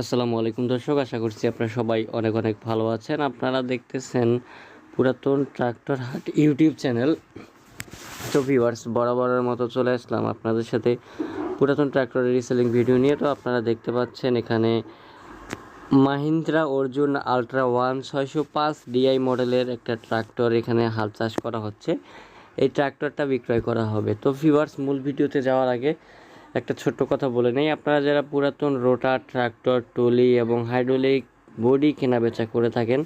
আসসালামু আলাইকুম দর্শক, আশা করছি আপনারা সবাই অনেক অনেক ভালো আছেন। আপনারা দেখতেছেন পুরাতন ট্রাক্টর হাট ইউটিউব চ্যানেল। তো ভিউয়ার্স বরাবরের মতো চলে আসলাম আপনাদের সাথে পুরাতন ট্রাক্টরের রিসেলিং ভিডিও নিয়ে। তো আপনারা দেখতে পাচ্ছেন এখানে মাহিন্দ্রা অর্জুন আলট্রা ওয়ান ছয়শো পাঁচ ডিআই মডেলের একটা ট্রাক্টর এখানে হাল চাষ করা হচ্ছে। এই ট্রাক্টরটা বিক্রয় করা হবে। তো ভিউয়ার্স মূল ভিডিওতে যাওয়ার আগে একটা ছোট্ট কথা বলে নেই। আপনারা যারা পুরাতন রোটার, ট্রাক্টর টলি এবং হাইড্রোলিক বডি কেনাবেচা করে থাকেন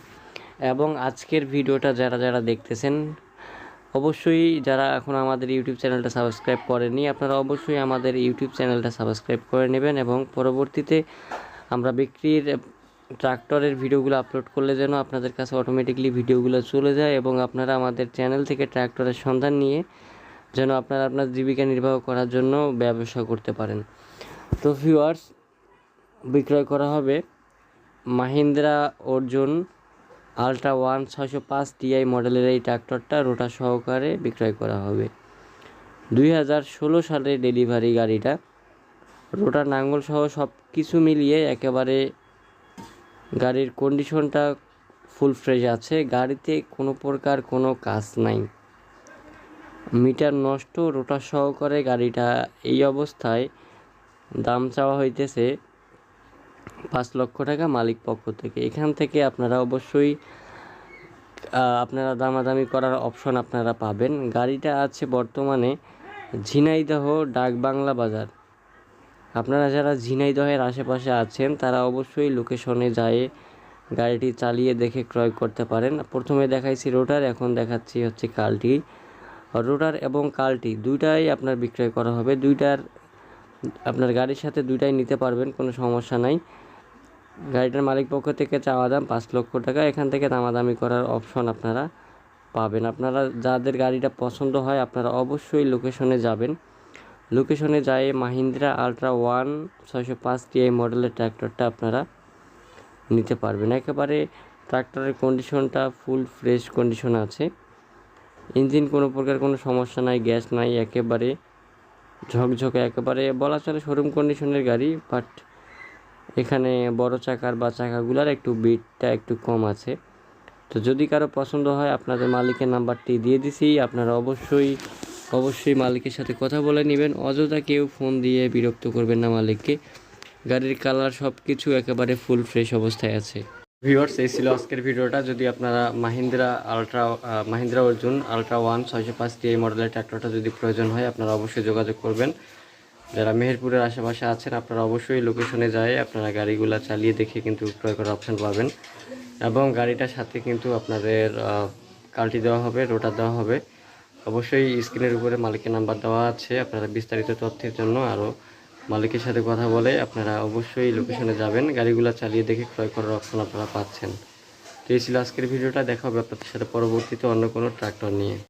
এবং আজকের ভিডিওটা যারা যারা দেখতেছেন, অবশ্যই যারা এখন আমাদের ইউটিউব চ্যানেলটা সাবস্ক্রাইব করেনি আপনারা অবশ্যই আমাদের ইউটিউব চ্যানেলটা সাবস্ক্রাইব করে নেবেন এবং পরবর্তীতে আমরা বিক্রির ট্রাক্টরের ভিডিওগুলো আপলোড করলে যেন আপনাদের কাছে অটোমেটিকলি ভিডিওগুলো চলে যায় এবং আপনারা আমাদের চ্যানেল থেকে ট্রাক্টরের সন্ধান নিয়ে যেন আপনারা আপনার জীবিকা নির্বাহ করার জন্য ব্যবসা করতে পারেন। তো ভিউয়ার্স বিক্রয় করা হবে মাহিন্দ্রা অর্জুন আলট্রা ওয়ান ছয়শো পাঁচ টিআই মডেলের এই ট্রাক্টরটা রোটা সহকারে বিক্রয় করা হবে। দুই হাজার ষোলো সালে ডেলিভারি গাড়িটা রোটা নাঙ্গল সহ সব কিছু মিলিয়ে একেবারে গাড়ির কন্ডিশনটা ফুল ফ্রেশ আছে। গাড়িতে কোনো প্রকার কোনো কাজ নাই। মিটার নষ্ট রোটার সহকারে গাড়িটা এই অবস্থায় দাম চাওয়া হইতেছে পাঁচ লক্ষ টাকা মালিক পক্ষ থেকে। এখান থেকে আপনারা অবশ্যই আপনারা দামাদামি করার অপশন আপনারা পাবেন। গাড়িটা আছে বর্তমানে ঝিনাইদহ ডাক বাংলা বাজার। আপনারা যারা ঝিনাইদহের আশেপাশে আছেন, তারা অবশ্যই লোকেশনে যায় গাড়িটি চালিয়ে দেখে ক্রয় করতে পারেন। প্রথমে দেখাইছি রোটার, এখন দেখাচ্ছি হচ্ছে কালটি। রোটার এবং কালটি, দুইটাই আপনার বিক্রয় করা হবে। দুইটার, আপনার গাড়ির সাথে দুইটাই নিতে পারবেন, কোনো সমস্যা নাই। গাড়িটার মালিক পক্ষ থেকে চাওয়া দাম পাঁচ লক্ষ টাকা। এখান থেকে দামাদামি করার অপশন আপনারা পাবেন। আপনারা যাদের গাড়িটা পছন্দ হয়, আপনারা অবশ্যই লোকেশনে যাবেন। লোকেশনে যায় মাহিন্দ্রা আলট্রা ওয়ান ছয়শো পাঁচ টিআই মডেলের ট্র্যাক্টরটা আপনারা নিতে পারবেন। একেবারে ট্রাক্টরের কন্ডিশনটা ফুল ফ্রেশ কন্ডিশন আছে। ইঞ্জিন কোনো প্রকার কোনো সমস্যা নাই, গ্যাস নাই, একেবারে ঝকঝকে একেবারে বলা চলে শোরুম কন্ডিশনের গাড়ি বাট এখানে বড় চাকার বা চাকাগুলার একটু বিটটা একটু কম আছে। তো যদি কারও পছন্দ হয়, আপনাদের মালিকের নাম্বারটি দিয়ে দিছি, আপনারা অবশ্যই অবশ্যই মালিকের সাথে কথা বলে নেবেন। অযথা কেউ ফোন দিয়ে বিরক্ত করবেন না মালিককে। গাড়ির কালার সব কিছু একেবারে ফুল ফ্রেশ অবস্থায় আছে। ভিউয়ার্স, এই ছিল আজকের ভিডিওটা। যদি আপনারা Mahindra ultra Mahindra Arjun ultra one ছয়শো পাঁচ এই মডেলের ট্র্যাক্টরটা যদি প্রয়োজন হয়, আপনারা অবশ্যই যোগাযোগ করবেন। যারা মেহেরপুরের আশেপাশে আছেন, আপনারা অবশ্যই লোকেশনে যায় আপনারা গাড়িগুলা চালিয়ে দেখে কিন্তু ক্রয় করার অপশন পাবেন। এবং গাড়িটার সাথে কিন্তু আপনাদের কালটি দেওয়া হবে, রোটার দেওয়া হবে। অবশ্যই স্ক্রিনের উপরে মালিকের নাম্বার দেওয়া আছে, আপনারা বিস্তারিত তথ্যের জন্য আরও মালিকের সাথে কথা বলে আপনারা অবশ্যই লোকেশনে যাবেন। গাড়িগুলো চালিয়ে দেখে ক্রয় করার অপশন আপনারা পাচ্ছেন। তো এই ছিল আজকের ভিডিওটা। দেখা হবে আপনাদের সাথে পরবর্তীতে অন্য কোনো ট্রাক্টর নিয়ে।